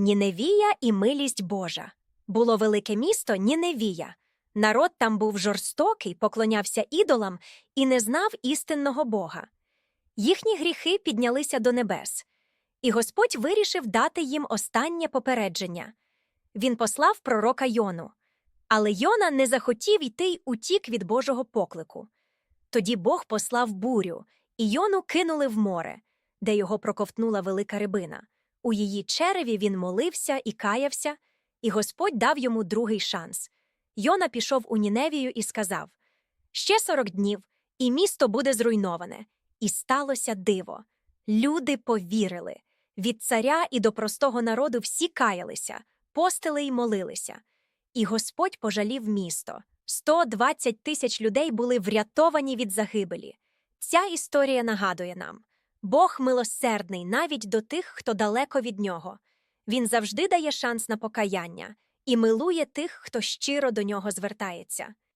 Ніневія і милість Божа. Було велике місто Ніневія. Народ там був жорстокий, поклонявся ідолам і не знав істинного Бога. Їхні гріхи піднялися до небес, і Господь вирішив дати їм останнє попередження. Він послав пророка Йону. Але Йона не захотів йти й утік від Божого поклику. Тоді Бог послав бурю, і Йону кинули в море, де його проковтнула велика рибина. У її череві він молився і каявся, і Господь дав йому другий шанс. Йона пішов у Ніневію і сказав: Ще сорок днів, і місто буде зруйноване. І сталося диво. Люди повірили. Від царя і до простого народу всі каялися, постили й молилися. І Господь пожалів місто. 120 тисяч людей були врятовані від загибелі. Ця історія нагадує нам Бог милосердний навіть до тих, хто далеко від нього. Він завжди дає шанс на покаяння і милує тих, хто щиро до нього звертається.